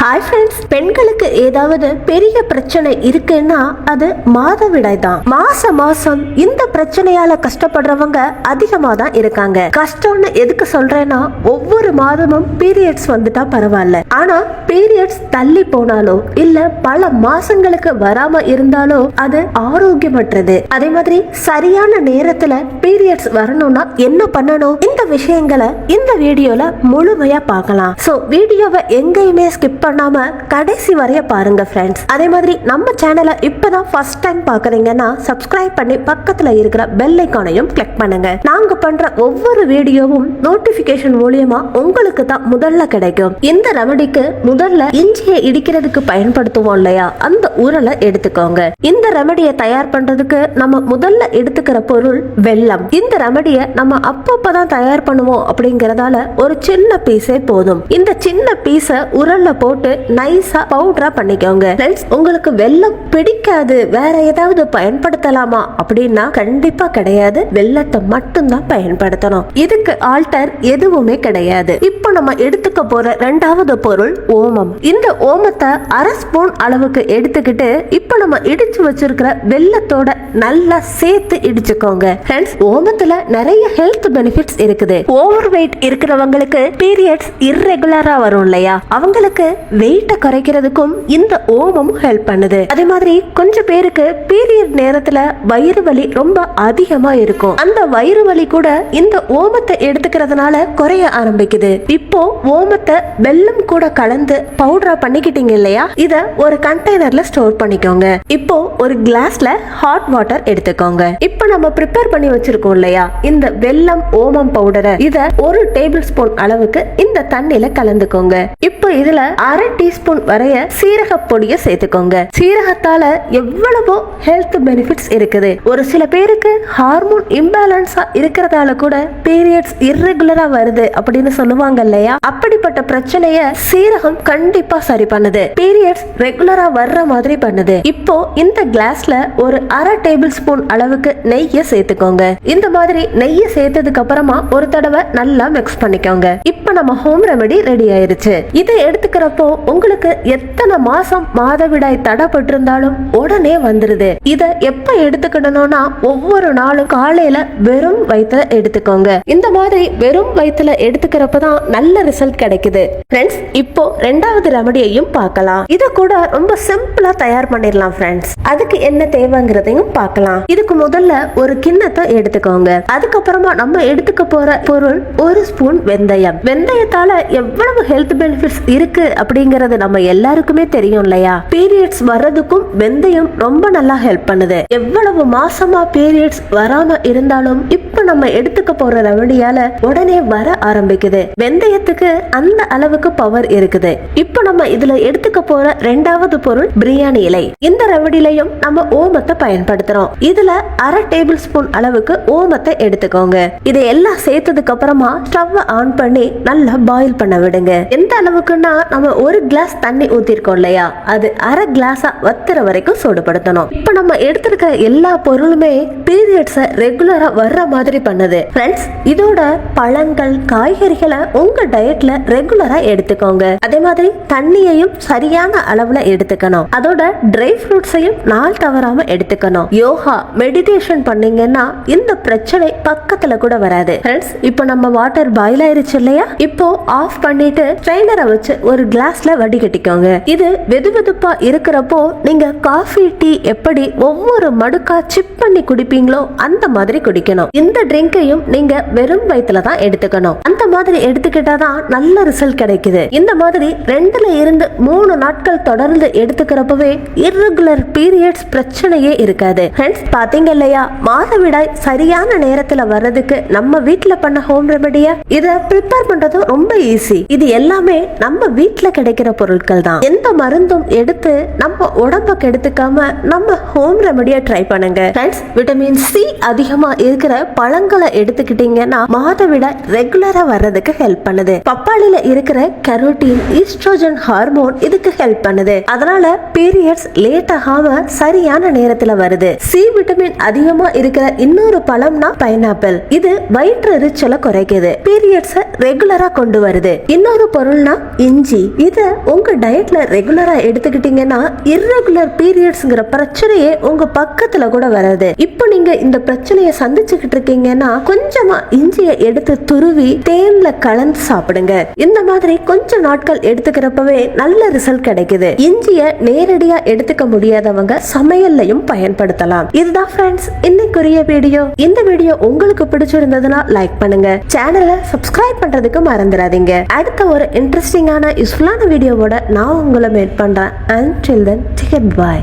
Hi friends பெண்களுக்கு ஏதாவது பெரிய பிரச்சனை இருக்குன்னா அது மாதவிடாய் தான். மாச மாசம் இந்த பிரச்சனையால கஷ்டப்படுறவங்க அதிகமா தான் இருக்காங்க. கஷ்டம்னு எதுக்கு சொல்றேன்னா ஒவ்வொரு மாதமும் பீரியட்ஸ் வந்துட்டா பரவாயில்ல. ஆனா பீரியட்ஸ் தள்ளி போனாலோ இல்ல பல மாசங்களுக்கு வராம இருந்தாலோ அது ஆரோக்கியமற்றது. அதே மாதிரி சரியான நேரத்துல பீரியட்ஸ் வரணும்னா என்ன பண்ணணும்? இந்த விஷயங்களை இந்த வீடியோல முழுமையா பார்க்கலாம். சோ வீடியோவை எங்கேயுமே ஸ்கிப் பண்ணாம கடைசி வரைய பாருங்க ஃப்ரெண்ட்ஸ் அதே மாதிரி நம்ம சேனலை இப்பதான் ஃபர்ஸ்ட் டைம் பாக்குறீங்கன்னா சப்ஸ்கிரைப் பண்ணி பக்கத்துல இருக்கிற பெல் ஐக்கானையும் கிளிக் பண்ணுங்க. நாங்க பண்ற ஒவ்வொரு வீடியோவும் நோட்டிபிகேஷன் மூலியமா உங்களுக்கு தான் முதல்ல கிடைக்கும். இந்த ரெமடிக்கு முதல்ல இஞ்சியை இடிக்கிறதுக்கு பயன்படுத்துவோம் இல்லையா? அந்த உரலை எடுத்துக்கோங்க. இந்த ரெமடியை தயார் பண்றதுக்கு நம்ம முதல்ல எடுத்துக்கிற பொருள் வெல்லம். இந்த ரெமடியை நம்ம அப்பப்பதான் தயார் பண்ணுவோம் அப்படிங்கறதால ஒரு சின்ன பீஸே போதும். இந்த சின்ன பீஸை உரல்ல போட்டு போட்டு நைஸா பவுடரா பண்ணிக்கோங்க. ஃப்ரெண்ட்ஸ் உங்களுக்கு வெல்லம் பிடிக்காது. வேற ஏதாவது பயன்படுத்தலாமா? அப்படின்னா கண்டிப்பா கிடையாது. வெல்லத்தை மட்டும்தான் பயன்படுத்தணும். இதுக்கு ஆல்டர் எதுவுமே கிடையாது. இப்போ நம்ம எடுத்துக்க போற ரெண்டாவது பொருள் ஓமம். இந்த ஓமத்தை அரை ஸ்பூன் அளவுக்கு எடுத்துக்கிட்டு இப்போ நம்ம இடிச்சு வச்சிருக்கிற வெள்ளத்தோட நல்லா சேர்த்து இடிச்சுக்கோங்க. ஃப்ரெண்ட்ஸ் ஓமத்துல நிறைய ஹெல்த் பெனிஃபிட்ஸ் இருக்குது. ஓவர் வெயிட் இருக்கிறவங்களுக்கு பீரியட்ஸ் இர்ரெகுலரா வரும் இல்லையா? அவங்களுக்கு வெயிட்டை குறைக்கிறதுக்கும் இந்த ஓமம் ஹெல்ப் பண்ணுது. அதே மாதிரி கொஞ்சம் பேருக்கு பீரியட் நேரத்துல வயிறு வலி ரொம்ப அதிகமா இருக்கும். அந்த வயிறு வலி கூட இந்த ஓமத்தை எடுத்துக்கிறதுனால குறைய ஆரம்பிக்குது. இப்போ ஓமத்தை வெல்லம் கூட கலந்து பவுடரா பண்ணிக்கிட்டீங்க இல்லையா? இத ஒரு கண்டெய்னர்ல ஸ்டோர் பண்ணிக்கோங்க. இப்போ ஒரு கிளாஸ்ல ஹாட் வாட்டர் எடுத்துக்கோங்க. இப்போ நம்ம ப்ரிப்பேர் பண்ணி வச்சிருக்கோம் இல்லையா? இந்த வெல்லம் ஓமம் பவுடரை இத ஒரு டேபிள் ஸ்பூன் அளவுக்கு இந்த தண்ணியில கலந்துக்கோங்க. இப்போ இதுல அரை டீஸ்பூன் வரைய சீரக பொடியை சேர்த்துக்கோங்க. சீரகத்தால எவ்வளவோ ஹெல்த் பெனிஃபிட்ஸ் இருக்குது. ஒரு சில பேருக்கு ஹார்மோன் இம்பேலன்ஸா இருக்கிறதால கூட பீரியட்ஸ் இர்ரெகுலரா வருது அப்படின்னு சொல்லுவாங்க இல்லையா? அப்படிப்பட்ட பிரச்சனைய சீரகம் கண்டிப்பா சரி பண்ணுது. பீரியட்ஸ் ரெகுலரா வர்ற மாதிரி பண்ணுது. இப்போ இந்த கிளாஸ்ல ஒரு அரை டேபிள் ஸ்பூன் அளவுக்கு நெய்யை சேர்த்துக்கோங்க. இந்த மாதிரி நெய்யை சேர்த்ததுக்கு அப்புறமா ஒரு தடவை நல்லா மிக்ஸ் பண்ணிக்கோங்க. இப்போ நம்ம ஹோம் ரெமெடி ரெடி ஆயிருச்சு. இது எடுத்துக்கிறப்போ உங்களுக்கு எத்தனை மாசம் மாதவிடாய் தடைப்பட்டிருந்தாலும் உடனே வந்துருது. இத எப்ப எடுத்துக்கணும்னா ஒவ்வொரு நாளும் காலையில வெறும் வயிற்றுல எடுத்துக்கோங்க. இந்த மாதிரி வெறும் வயிற்றுல எடுத்துக்கிறப்ப தான் நல்ல ரிசல்ட் கிடைக்குது. ஃப்ரெண்ட்ஸ் இப்போ ரெண்டாவது ரெமடியையும் பார்க்கலாம். இத கூட ரொம்ப சிம்பிளா தயார் பண்ணிடலாம் ஃப்ரெண்ட்ஸ் அதுக்கு என்ன தேவைங்கிறதையும் பார்க்கலாம். இதுக்கு முதல்ல ஒரு கிண்ணத்தை எடுத்துக்கோங்க. அதுக்கப்புறமா நம்ம எடுத்துக்க போற பொருள் ஒரு ஸ்பூன் வெந்தயம். வெந்தயத்தால எவ்வளவு ஹெல்த் பெனிஃபிட்ஸ் இருக்கு அப்படிங்கறது நம்ம எல்லாருக்குமே தெரியும் இல்லையா? பீரியட்ஸ் வர்றதுக்கும் வெந்தயம் ரொம்ப நல்லா ஹெல்ப் பண்ணுது. எவ்வளவு மாசமா பீரியட்ஸ் வராம இருந்தாலும் இப்ப நம்ம எடுத்துக்க போற ரெமடியால உடனே வர ஆரம்பிக்குது. வெந்தயத்துக்கு அந்த அளவுக்கு பவர் இருக்குது. இப்ப நம்ம இதுல எடுத்துக்க போற ரெண்டாவது பொருள் பிரியாணி இலை. இந்த ரெமடிலையும் நம்ம ஓமத்தை பயன்படுத்துறோம். இதுல அரை டேபிள் ஸ்பூன் அளவுக்கு ஓமத்தை எடுத்துக்கோங்க. இதை எல்லாம் சேர்த்ததுக்கு அப்புறமா ஸ்டவ் ஆன் பண்ணி நல்லா பாயில் பண்ண விடுங்க. எந்த அளவுக்கு அளவுக்குன்னா நம்ம ஒரு கிளாஸ் தண்ணி ஊத்திருக்கோம் இல்லையா? அது அரை கிளாஸா வத்துற வரைக்கும் சூடுபடுத்தணும். இப்ப நம்ம எடுத்திருக்கிற எல்லா பொருளுமே பீரியட்ஸ ரெகுலரா வர்ற மாதிரி பண்ணுது. ஃப்ரெண்ட்ஸ் இதோட பழங்கள் காய்கறிகளை உங்க டயட்ல ரெகுலரா எடுத்துக்கோங்க. அதே மாதிரி தண்ணியையும் சரியான அளவுல எடுத்துக்கணும். அதோட ட்ரை ஃப்ரூட்ஸையும் நாள் தவறாம எடுத்துக்கணும். யோகா மெடிடேஷன் பண்ணீங்கன்னா இந்த பிரச்சனை பக்கத்துல கூட வராது. ஃப்ரெண்ட்ஸ் இப்போ நம்ம வாட்டர் பாயில் ஆயிருச்சு இல்லையா? இப்போ ஆஃப் பண்ணிட்டு ஸ்ட்ரைனரை வச்சு ஒரு கிளாஸ்ல வடிகட்டிக்கோங்க இது வெது வெதுப்பா இருக்கிறப்போ நீங்க காஃபி டீ எப்படி ஒவ்வொரு மடுக்கா சிப் பண்ணி குடிப்பீங்களோ அந்த மாதிரி குடிக்கணும். இந்த ட்ரிங்கையும் நீங்க வெறும் வயிற்றுல தான் எடுத்துக்கணும். அந்த மாதிரி எடுத்துக்கிட்டா தான் நல்ல ரிசல்ட் கிடைக்குது. இந்த மாதிரி ரெண்டுல இருந்து மூணு நாட்கள் தொடர்ந்து எடுத்துக்கிறப்பவே இர்ரெகுலர் பீரியட்ஸ் பிரச்சனையே இருக்காது. ஃப்ரெண்ட்ஸ் பாத்தீங்க இல்லையா? மாதவிடாய் சரியான நேரத்துல வர்றதுக்கு நம்ம வீட்டுல பண்ண ஹோம் ரெமெடியா இத ப்ரிப்பேர் பண்றதும் ரொம்ப ஈஸி இது எல்லாமே நம்ம நம்ம வீட்டில் கிடைக்கிற பொருட்கள் தான். எந்த மருந்தும் எடுத்து நம்ம உடம்ப கெடுத்துக்காம நம்ம ஹோம் ரெமெடியா ட்ரை பண்ணுங்க. ஃப்ரெண்ட்ஸ் விட்டமின் சி அதிகமா இருக்கிற பழங்களை எடுத்துக்கிட்டீங்கன்னா மாதவிட ரெகுலரா வர்றதுக்கு ஹெல்ப் பண்ணுது. பப்பாளில இருக்கிற கரோட்டின் ஈஸ்ட்ரோஜன் ஹார்மோன் இதுக்கு ஹெல்ப் பண்ணுது. அதனால பீரியட்ஸ் லேட் ஆகாம சரியான நேரத்துல வருது. சி விட்டமின் அதிகமா இருக்கிற இன்னொரு பழம்னா பைனாப்பிள் இது வயிற்று எரிச்சலை குறைக்குது. பீரியட்ஸ ரெகுலரா கொண்டு வருது. இன்னொரு பொருள்னா இஞ்சி இதை உங்கள் டயட்டில் ரெகுலராக எடுத்துக்கிட்டீங்கன்னா இர்ரெகுலர் பீரியட்ஸுங்கிற பிரச்சனையே உங்கள் பக்கத்தில் கூட வராது. இப்போ நீங்கள் இந்த பிரச்சனையை சந்திச்சுக்கிட்டு இருக்கீங்கன்னா கொஞ்சமாக இஞ்சியை எடுத்து துருவி தேன்ல கலந்து சாப்பிடுங்க. இந்த மாதிரி கொஞ்ச நாட்கள் எடுத்துக்கிறப்பவே நல்ல ரிசல்ட் கிடைக்குது. இஞ்சியை நேரடியாக எடுத்துக்க முடியாதவங்க சமையல்லையும் பயன்படுத்தலாம். இதுதான் ஃப்ரெண்ட்ஸ் இன்னைக்குரிய வீடியோ இந்த வீடியோ உங்களுக்கு பிடிச்சிருந்ததுன்னா லைக் பண்ணுங்க. சேனலை சப்ஸ்கிரைப் பண்ணுறதுக்கு மறந்துடாதீங்க. அடுத்த ஒரு இன்ட்ரெஸ்டிங்காக இன்ட்ரெஸ்டிங்கான யூஸ்ஃபுல்லான வீடியோவோட நான் உங்களை மீட் பண்ணுறேன் and till then take care bye